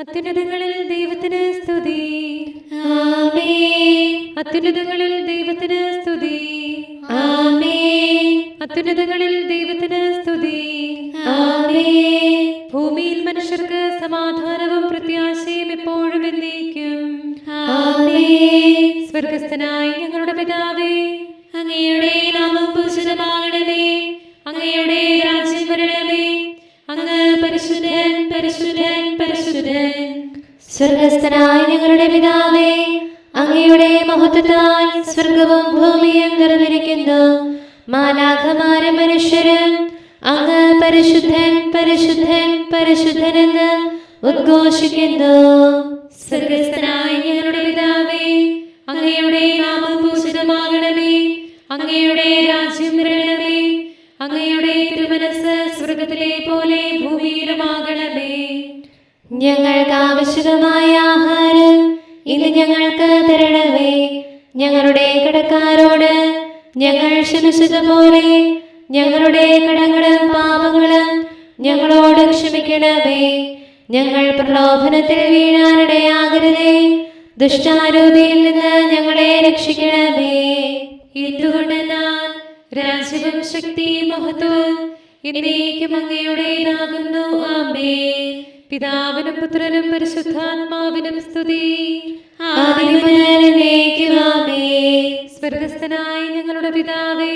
അത്യുന്നതങ്ങളിൽ ദൈവത്തിന് സ്തുതി. അത്യുന്നതങ്ങളിൽ ദൈവത്തിന് സ്തുതി. അത്യുന്നതങ്ങളിൽ ദൈവത്തിന് സ്തുതി. ഭൂമിയിൽ മനുഷ്യർക്ക് സമാധാനവും പ്രത്യാശയും എപ്പോഴും എന്നേക്കും. സ്വർഗസ്ഥനായി ഞങ്ങളുടെ പിതാവേ അങ്ങയുടെ നാമം പൂജിതമാകണമേ അങ്ങയുടെ രാജ്യം വരണമേ അങ്ങ് പരിശുദ്ധൻ സ്വർഗസ്ഥനായ ഞങ്ങളുടെ പിതാവേ അങ്ങയുടെ മഹത്വത്താൽ സ്വർഗവും ഭൂമിയും നിറഞ്ഞിരിക്കുന്നു. മാലാഖമാരും മനുഷ്യരും അങ്ങ് പരിശുദ്ധൻ പരിശുദ്ധൻ പരിശുദ്ധനെന്ന് ഉദ്ഘോഷിക്കുന്നു. സ്വർഗസ്ഥനായ ഞങ്ങളുടെ പിതാവേ അങ്ങയുടെ നാമം അങ്ങയുടെ രാജ്യം വരണമേ അങ്ങയുടെ തിരുമനസ് സ്വർഗത്തിലെ പോലെ ഞങ്ങൾക്ക് ആവശ്യമായ ആഹാരം ഇത് ഞങ്ങൾക്ക് തരണമേ. ഞങ്ങളുടെ കടക്കാരോട് ഞങ്ങൾ ക്ഷമിച്ചത് പോലെ ഞങ്ങളുടെ കടങ്ങളും പാപങ്ങളും ഞങ്ങളോട് ക്ഷമിക്കണമേ. ഞങ്ങൾ പ്രലോഭനത്തിൽ വീഴാനിടയാകരുതേ ദുഷ്ടാരൂപിയിൽ നിന്ന് ഞങ്ങളെ രക്ഷിക്കണമേ. എന്തുകൊണ്ട് ഞാൻ രാജ്യവും ശക്തിയും മഹത്വം എന്നേക്കും അങ്ങയുടേതാകുന്നു. ആമേ പിതാവിനും പുത്രനും പരിശുദ്ധാത്മാവിനും സ്തുതി. സ്വർഗസ്ഥനായി ഞങ്ങളുടെ പിതാവേ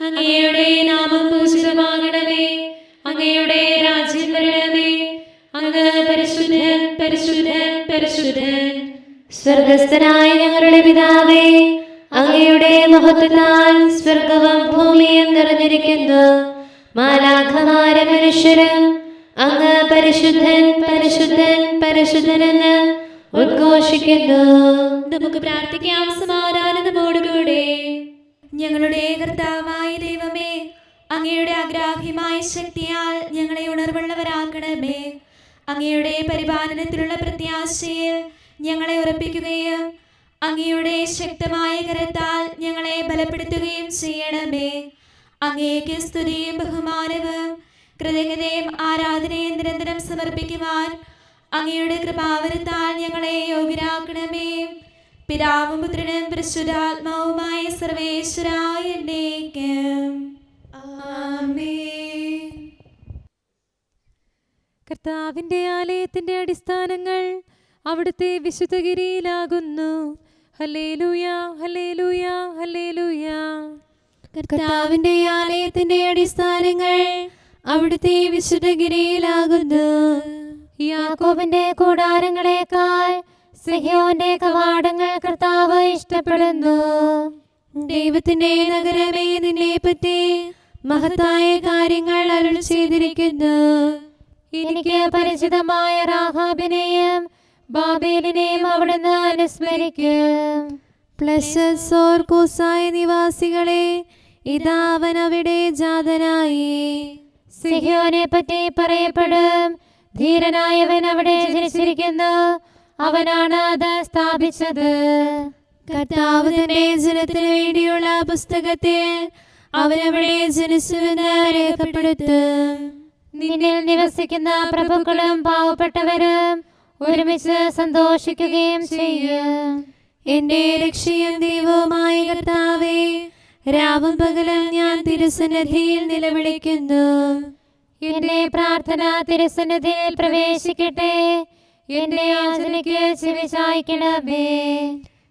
അങ്ങയുടെ നാമം പൂജിതമാകണമേ. അങ്ങയുടെ രാജ്യം വരണമേ. അങ്ങ് പരിശുദ്ധൻ പരിശുദ്ധൻ പരിശുദ്ധൻ. സ്വർഗസ്ഥനായ ഞങ്ങളുടെ പിതാവേ അങ്ങയുടെ മഹത്വത്താൽ സ്വർഗവും ഭൂമിയും നിറഞ്ഞിരിക്കുന്നു. മാലാഖമാര മനുഷ്യരും അങ്ങ് പരിശുദ്ധൻ പരിശുദ്ധൻ പരിശുദ്ധനെന്ന് ഉദ്ഘോഷിക്കുന്നു. നമുക്ക് പ്രാർത്ഥിക്കാം. സമാധാനതോടുകൂടെ ഞങ്ങളുടെ കർത്താവായ ദൈവമേ അങ്ങയുടെ അഗ്രാഹ്യമായ ശക്തിയാൽ ഞങ്ങളെ ഉണർവുള്ളവരാക്കണമേ. അങ്ങയുടെ പരിപാലനത്തിലുള്ള പ്രത്യാശയിൽ ഞങ്ങളെ ഉറപ്പിക്കുകയും അങ്ങയുടെ ശക്തമായ കരത്താൽ ഞങ്ങളെ ബലപ്പെടുത്തുകയും ചെയ്യണമേ. അങ്ങേക്ക് സ്തുതിയും ബഹുമാനവും കൃതജ്ഞതയും ആരാധനയും നിരന്തരം സമർപ്പിക്കുവാൻ അങ്ങയുടെ കൃപാവരത്താൽ ഞങ്ങളെ യോഗ്യരാക്കണമേ. പിതാവും പുത്രനും പരിശുദ്ധാത്മാവുമായ സർവേശ്വരായ കർത്താവിന്റെ ആലയത്തിന്റെ കർത്താവിന്റെ ആലയത്തിന്റെ അടിസ്ഥാനങ്ങൾ അവിടുത്തെ വിശുദ്ധഗിരിയിലാകുന്നു. ഹല്ലേലൂയ ഹല്ലേലൂയ കർത്താവിന്റെ ആലയത്തിന്റെ അടിസ്ഥാനങ്ങൾ അവിടുത്തെ വിശുദ്ധഗിരിയിലാകുന്നു യാക്കോബിന്റെ കൂടാരങ്ങളെക്കാൾ സഹ്യോന്റെ കവാടങ്ങൾ കർത്താവ് ഇഷ്ടപ്പെടുന്നു. ദൈവത്തിന്റെ നഗരമേ നിന്നെ പറ്റി മഹത്തായ കാര്യങ്ങൾ അരുൾ ചെയ്തിരിക്കുന്നു. എനിക്ക് പരിചിതമായ റാഹാബിനെയും ബാബേലിനെയും അവിടുന്ന് അനുസ്മരിക്കും. പ്ലസോർ കൂസായ നിവാസികളെ ഇതാ അവൻ അവിടെ ജാതനായി. സിഹോനെ പറ്റി പറയപ്പെടും. ധീരനായവൻ അവിടെ ജനിച്ചിരിക്കുന്നു. അവനാണ് അത് സ്ഥാപിച്ചത്. കർത്താവ് തന്റെ ജനത്തിന് വേണ്ടിയുള്ള പുസ്തകത്തിൽ അവനവിടെ ജനിച്ചുവെന്ന് രേഖപ്പെടുത്തും. നിന്നിൽ നിവസിക്കുന്ന പ്രഭുക്കളും പാവപ്പെട്ടവരും ഒരുമിച്ച് സന്തോഷിക്കുകയും ചെയ്യും. എന്റെ രക്ഷയും ദൈവവുമായ കർത്താവേ രാവും പകലും ഞാൻ തിരുസന്നിധിയിൽ നിലവിളിക്കുന്നു. എന്റെ പ്രാർത്ഥന തിരുസന്നിധിയിൽ പ്രവേശിക്കട്ടെ. എന്റെ യാചനയ്ക്ക് ചെവി ചായ്ക്കണമേ.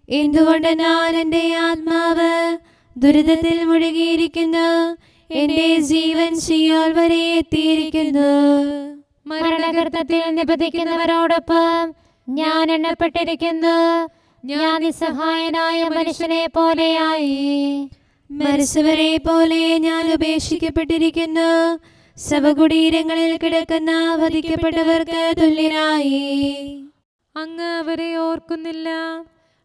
എന്തുകൊണ്ട് ഞാൻ എന്റെ ആത്മാവ് ദുരിതത്തിൽ മുഴുകിയിരിക്കുന്നു? എന്റെ ജീവൻ ശിയോൽ വരെ എത്തിയിരിക്കുന്നു. മരണകർത്തത്തിൽ നിബന്ധിക്കുന്നവരോടൊപ്പം ഞാൻ എണ്ണപ്പെട്ടിരിക്കുന്നു. ഞാൻ നിസ്സഹായനായ മനുഷ്യനെ പോലെയായി. മരിച്ചവരെ പോലെ ഞാൻ ഉപേക്ഷിക്കപ്പെട്ടിരിക്കുന്നു. ശവകുടീരങ്ങളിൽ കിടക്കുന്ന വധിക്കപ്പെട്ടവർക്ക് തുല്യനായി. അങ്ങ് അവരെ ഓർക്കുന്നില്ല.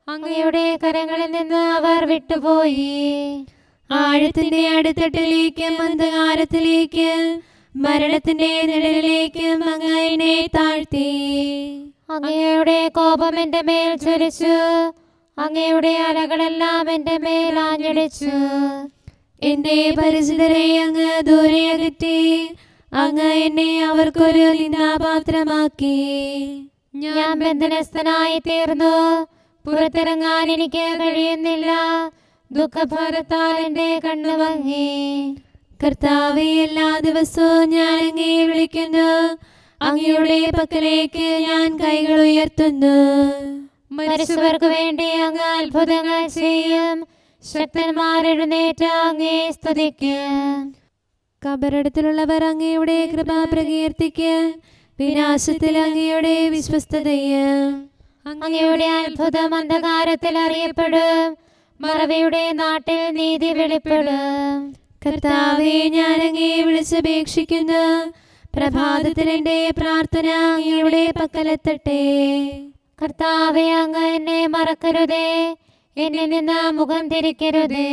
അങ്ങയുടെ കരങ്ങളിൽ നിന്ന് അവർ വിട്ടുപോയി. ആഴത്തിന്റെ അടുത്തട്ടിലേക്ക് അന്ധകാരത്തിലേക്ക് മരണത്തിന്റെ നിഴലിലേക്കും അങ്ങ് എന്നെ താഴ്ത്തി. അങ്ങയുടെ കോപം എന്റെ മേൽ ചൊരിച്ചു അങ്ങയുടെ അലകളെല്ലാം എന്റെ മേൽ ആഞ്ഞടിച്ചു. എന്റെ പരിചിതരെ അങ്ങ് ദൂരെ അകറ്റി അങ്ങ് എന്നെ അവർക്കൊരു നിന്ദാപാത്രമാക്കി. ഞാൻ ബന്ധനസ്ഥനായി തീർന്നു. പുറത്തിറങ്ങാൻ എനിക്ക് കഴിയുന്നില്ല. ദുഃഖഭാരത്താൽ എന്റെ കണ്ണു വാങ്ങി കർത്താവെ എല്ലാ ദിവസവും ഞാൻ അങ്ങേ വിളിക്കുന്നു. അങ്ങയുടെ പക്കലേക്ക് ഞാൻ കൈകൾ ഉയർത്തുന്നു. മരിച്ചവർക്ക് വേണ്ടി അങ്ങ് അത്ഭുതങ്ങൾ ചെയ്യും. ശക്തന്മാരെഴുന്നേറ്റ് അങ്ങേ സ്തുതിക്കും. കബറടത്തിലുള്ളവർ അങ്ങയുടെ കൃപ പ്രകീർത്തിക്ക്. വിനാശത്തിൽ അങ്ങയുടെ വിശ്വസ്തതയും അങ്ങയുടെ അത്ഭുതം അന്ധകാരത്തിൽ അറിയപ്പെടും. മറവിയുടെ നാട്ടിൽ നീതി വെളിപ്പെടും. കർത്താവെ ഞാൻ അങ്ങേ വിളിച്ചപേക്ഷിക്കുന്നു. പ്രഭാതത്തിൽ എന്റെ പ്രാർത്ഥന അങ്ങയുടെ പക്കലെത്തട്ടെ. കർത്താവെ അങ്ങ് എന്നെ മറക്കരുതേ. എന്നിൽ നിന്ന് മുഖം തിരിക്കരുത്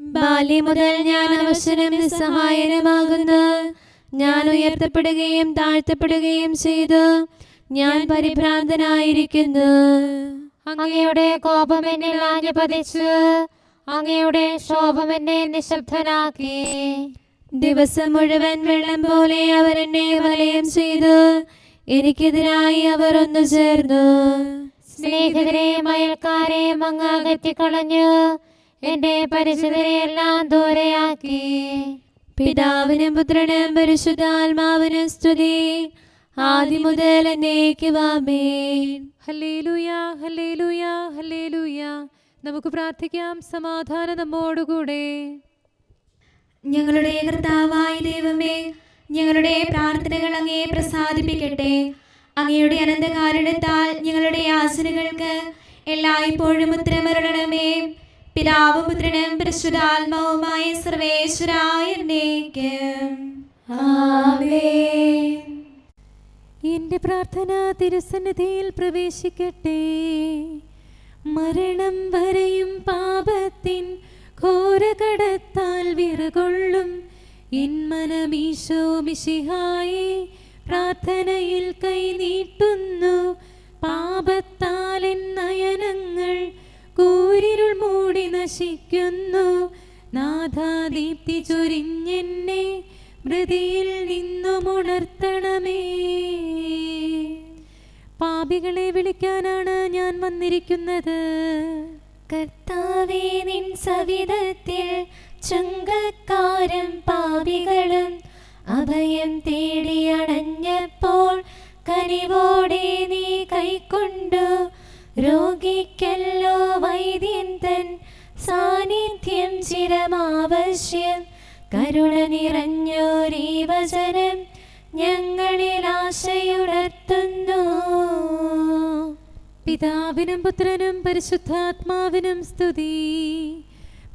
ബാല്യം മുതൽ ഞാൻ അവശനും നിസ്സഹായനുമാകുന്നു. ഞാൻ ഉയർത്തപ്പെടുകയും താഴ്ത്തപ്പെടുകയും ചെയ്തു. ഞാൻ പരിഭ്രാന്തനായിരിക്കുന്നു. അങ്ങയുടെ കോപം എന്നിൽ ആഞ്ഞുപതിച്ചു അങ്ങയുടെ ശോഭം എന്നെ നിശബ്ദനാക്കി. ദിവസം മുഴുവൻ വെള്ളം പോലെ അവരെന്നെ എന്നെ വലയം ചെയ്തു. എനിക്കെതിരായി അവർ ഒന്നു ചേർന്നു. സ്നേഹിതരെയും മയൽക്കാരെ അങ്ങ് അകറ്റിക്കളഞ്ഞു എന്റെ എല്ലാം ദൂരെയാക്കി. പിതാവിനും പുത്രനും പരിശുദ്ധാത്മാവിനും സ്തുതി. ആദ്യം മുതൽ എന്നേക്കുവാമേൻ ഹല്ലേലൂയ ഹല്ലേലൂയ ഹല്ലേലൂയ. നമുക്ക് പ്രാർത്ഥിക്കാം സമാധാനം നമ്മോടുകൂടെ. ഞങ്ങളുടെ കർത്താവായ ദൈവമേ ഞങ്ങളുടെ പ്രാർത്ഥനകൾ അങ്ങേ പ്രസാദിപ്പിക്കട്ടെ. അങ്ങയുടെ അനന്തകാരുണ്യത്താൽ ഞങ്ങളുടെ ആസനകൾക്ക് എല്ലായ്പ്പോഴും ഉത്തരമരണമേ. പിതാവ് പുത്രനും പരിശുദ്ധാത്മാവുമായ സർവേശ്വരായ എന്റെ പ്രാർത്ഥന തിരുസന്നിധിയിൽ പ്രവേശിക്കട്ടെ. മരണം വരെയും പാപത്തിൻ ഘോരകടത്താൽ വിറകൊള്ളും. എൻ മനമീശോ മിശിഹായി പ്രാർത്ഥനയിൽ കൈനീട്ടുന്നു പാപത്താൽ നയനങ്ങൾ കൂരിരുൾ മൂടി നശിക്കുന്നു. നാഥാദീപ്തി ചൊരിഞ്ഞെന്നെ മൃതിയിൽ നിന്നുമുണർത്തണമേ. പാപികളെ വിളിക്കാനാണ് ഞാൻ വന്നിരിക്കുന്നത്. കർത്താവേ നിൻ സവിധത്തിൽ ചുങ്കക്കാരും പാപികളും അഭയം തേടിയണഞ്ഞപ്പോൾ കനിവോടെ നീ കൈക്കൊണ്ടു. രോഗിക്കല്ലോ വൈദ്യൻ തൻ സാന്നിധ്യം ചിരമാവശ്യം. കരുണ നിറഞ്ഞോരീ വചനം ഞങ്ങളിൽ ആശയുണർത്തുന്നു. പിതാവിനും പുത്രനും പരിശുദ്ധാത്മാവിനും സ്തുതി.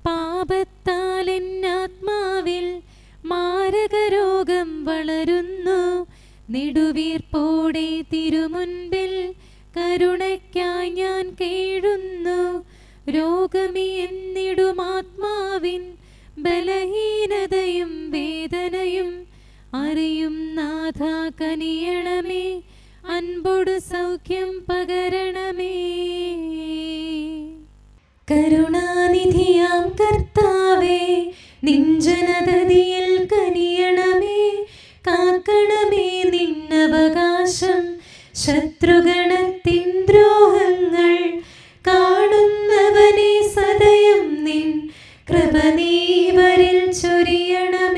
പാപത്താൽ എന്നാത്മാവിൽ മാരകരോഗം വളരുന്നു. നെടുവീർപ്പോടെ തിരുമുൻപിൽ കരുണയ്ക്കായി ഞാൻ കേഴുന്നു. രോഗമി എന്നിടുമാത്മാവിൻ ബലഹീനതയും വേദനയും അറിയും നാഥ കനിയണമേ. അൻപൊടു സൗഖ്യം പകരണമേ. കരുണാനിധിയാം കർത്താവേ നിഞ്ജനതതിയിൽ കനിയണമേ കാക്കണമേ നിന്നവകാശം. ശത്രുഗണത്തിൻ ദ്രോഹങ്ങൾ കാണുന്നവനെ സദയം നിൻ. കൃപനീവരിൽ ചൊരിയണമേ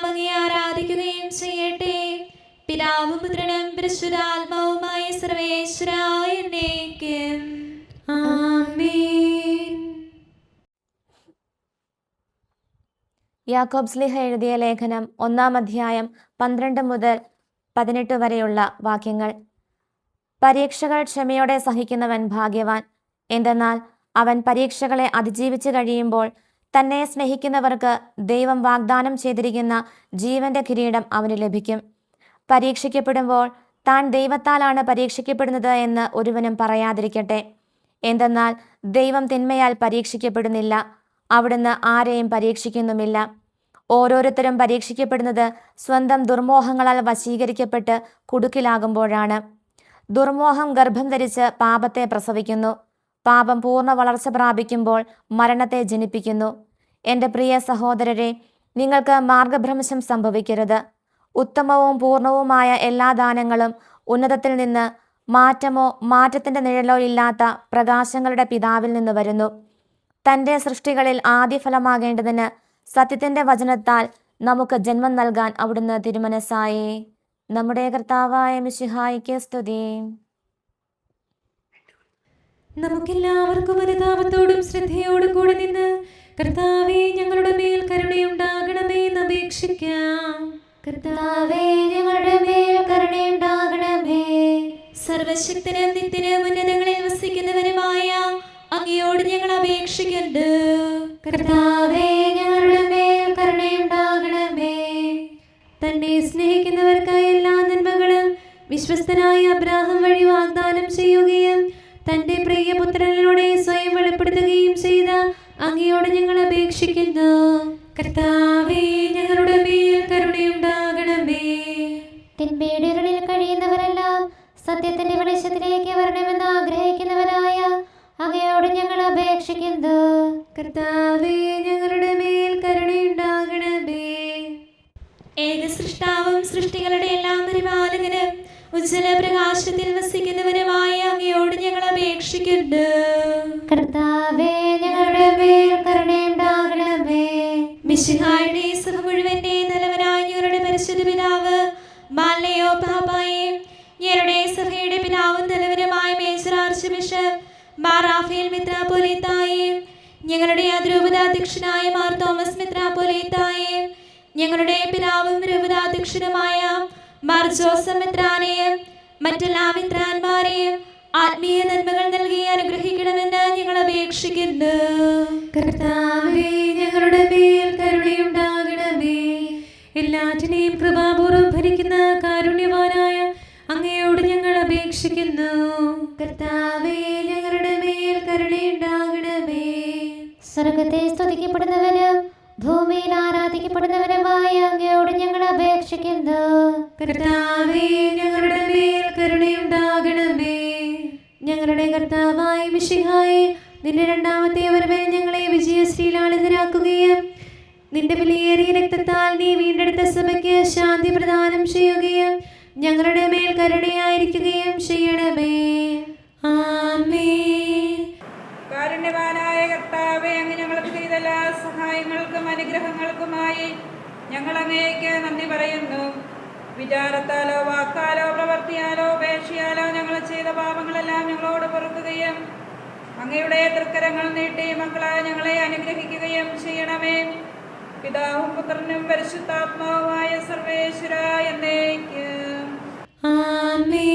സൃഷ്ടികളെല്ലാം അങ്ങേ ആരാധിക്കുകയും ചെയ്യട്ടെ. പിതാവും പുത്രനും പരിശുദ്ധാത്മാവുമായ സർവേശ്വരായ എന്നേക്കും ആമേൻ. യാക്കോബ് സ്ലിഹ എഴുതിയ ലേഖനം ഒന്നാം അധ്യായം പന്ത്രണ്ട് മുതൽ പതിനെട്ട് വരെയുള്ള വാക്യങ്ങൾ. പരീക്ഷകൾ ക്ഷമയോടെ സഹിക്കുന്നവൻ ഭാഗ്യവാൻ. എന്തെന്നാൽ അവൻ പരീക്ഷകളെ അതിജീവിച്ചു കഴിയുമ്പോൾ തന്നെ സ്നേഹിക്കുന്നവർക്ക് ദൈവം വാഗ്ദാനം ചെയ്തിരിക്കുന്ന ജീവന്റെ കിരീടം അവന് ലഭിക്കും. പരീക്ഷിക്കപ്പെടുമ്പോൾ താൻ ദൈവത്താലാണ് പരീക്ഷിക്കപ്പെടുന്നത് എന്ന് ഒരുവനും പറയാതിരിക്കട്ടെ. എന്തെന്നാൽ ദൈവം തിന്മയാൽ പരീക്ഷിക്കപ്പെടുന്നില്ല. അവിടുന്ന് ആരെയും പരീക്ഷിക്കുന്നുമില്ല. ഓരോരുത്തരും പരീക്ഷിക്കപ്പെടുന്നത് സ്വന്തം ദുർമോഹങ്ങളാൽ വശീകരിക്കപ്പെട്ട് കുടുക്കിലാകുമ്പോഴാണ്. ദുർമോഹം ഗർഭം ധരിച്ച് പാപത്തെ പ്രസവിക്കുന്നു. പാപം പൂർണ വളർച്ച പ്രാപിക്കുമ്പോൾ മരണത്തെ ജനിപ്പിക്കുന്നു. എന്റെ പ്രിയ സഹോദരരെ നിങ്ങൾക്ക് മാർഗഭ്രംശം സംഭവിക്കരുത്. ഉത്തമവും പൂർണവുമായ എല്ലാ ദാനങ്ങളും ഉന്നതത്തിൽ നിന്ന് മാറ്റമോ മാറ്റത്തിന്റെ നിഴലോ ഇല്ലാത്ത പ്രകാശങ്ങളുടെ പിതാവിൽ നിന്ന് വരുന്നു. തന്റെ സൃഷ്ടികളിൽ ആദ്യഫലമാകേണ്ടതിന് സത്യത്തിന്റെ വചനത്താൽ നമുക്ക് ജന്മം നൽകാൻ അവിടുന്ന് തിരുമനസ്സായി. നമ്മുടെ കർത്താവായ മിശിഹായിക്ക് സ്തുതി. നമുക്കെല്ലാവർക്കും അനുതാപത്തോടും ശ്രദ്ധയോടും കൂടെ നിന്ന് കർത്താവെ ഞങ്ങളുടെ മേൽ കരുണയുണ്ടാകണമേ എന്ന് അപേക്ഷിക്കാം. കർത്താവേ ഞങ്ങളുടെ മേൽ കരുണയുണ്ടാകണമേ. സർവശക്തനും നിത്യനും ഉന്നതങ്ങളിൽ വസിക്കുന്നവനുമായ അങ്ങയോട് ഞങ്ങൾ അപേക്ഷിക്കുന്നു കർത്താവേ ഞങ്ങളുടെ മേൽ കരുണയുണ്ടാകണമേ. തന്നെ സ്നേഹിക്കുന്നവർക്കായി എല്ലാ നന്മകളും വിശ്വസ്തനായ അബ്രാഹം വഴി വാഗ്ദാനം ചെയ്യുകയും തന്റെ പ്രിയപുത്രനിലൂടെ സ്വയം വെളിപ്പെടുത്തുകയും ചെയ്ത അങ്ങയോട് ഞങ്ങൾ അപേക്ഷിക്കുന്നു. കർത്താവേ ഞങ്ങളുടെ മേൽ കരുണയുണ്ടാകണമേ. തിന്മയുടെ ഇരുളിൽ കഴിയുന്നവരെല്ലാം സത്യത്തിന്റെ വെളിച്ചത്തിലേക്ക് വരണമെന്ന് ആഗ്രഹിക്കുന്നവരായ അങ്ങയോട് ഞങ്ങൾ അപേക്ഷിക്കുന്നു. കർത്താവേ ഞങ്ങളുടെ മേൽ കരുണയുണ്ടാകണമേ. ഏക സൃഷ്ടാവും സൃഷ്ടികളുടെ എല്ലാം പരിപാലകനും ഉജ്ജ്വല പ്രകാശത്തിൽ വസിക്കുന്നവനുമായ അങ്ങയോട് ഞങ്ങൾ അപേക്ഷിക്കുന്നു കർത്താവേ ഞങ്ങളുടെ മേൽ കരുണയുണ്ടാകണമേ. മിശിഹായുടെ സഹ മുഴുവന്റെ നല്ലവനായ ഞങ്ങളുടെ പരിശുദ്ധ പിതാവ് മാലയോ പാപ്പായെ ഞങ്ങളുടെ സഭയുടെ പിതാവും തലവനുമായ major archbishop Mar Rafale ഞങ്ങളുടെ അതിരൂപതാധ്യക്ഷനായ മാർ തോമസ് മിത്രാപോലീത്തായെ ഞങ്ങളുടെ പിതാവും രൂപതാധ്യക്ഷനുമായ മാർ ജോസഫ് മിത്രാനെയും മറ്റെല്ലാ മിത്രാന്മാരെയും ആത്മീയ നന്മകൾ നൽകി അനുഗ്രഹിക്കണമെന്ന് ഞങ്ങൾ അപേക്ഷിക്കുന്നു. കർത്താവേ ഞങ്ങളുടെ മേൽ കരുണയുണ്ടാകണമേ. എല്ലാറ്റിനെയും കൃപാപൂർവം ഭരിക്കുന്ന കാരുണ്യവാനായ അങ്ങയോട് ഞങ്ങൾ അപേക്ഷിക്കുന്നു. കർത്താവേ ഞങ്ങളുടെ മേൽ കരുണയുണ്ടാകണമേ. സ്വർഗത്തെ സ്തുതിക്കപ്പെടുന്നവനും ഭൂമിയിൽ ആരാധിക്കപ്പെടുന്നവനുമായ അങ്ങയോട് ഞങ്ങൾ അപേക്ഷിക്കുന്നു. ഞങ്ങളുടെ മേൽ കരുണയുണ്ടാകണമേ. ഞങ്ങളുടെ കർത്താവായ മിശിഹായി നിന്റെ രണ്ടാമത്തെ വരവേ ഞങ്ങളെ വിജയശ്രീലാളിതരാക്കുകയും നിന്റെ വിലയേറിയ രക്തത്താൽ നീ വീണ്ടെടുത്ത സഭയ്ക്ക് ശാന്തി പ്രദാനം ചെയ്യുകയും ഞങ്ങളുടെ മേൽ കരുണയായിരിക്കുകയും ചെയ്യണമേ. അനുഗ്രഹങ്ങൾക്കുമായി ഞങ്ങൾ അങ്ങേക്ക് നന്ദി പറയുന്നു. വിചാരത്താലോ വാക്കാലോ പ്രവർത്തിയാലോ ഉപേക്ഷയാലോ ഞങ്ങൾ ചെയ്ത പാപങ്ങളെല്ലാം ഞങ്ങളോട് പൊറുക്കുകയും അങ്ങയുടെ തൃക്കരങ്ങൾ നീട്ടി മക്കളായ ഞങ്ങളെ അനുഗ്രഹിക്കുകയും ചെയ്യണമേ. പിതാവും പുത്രനും പരിശുദ്ധാത്മാവുമായ സർവേശ്വര എന്നേക്ക്. ആമേ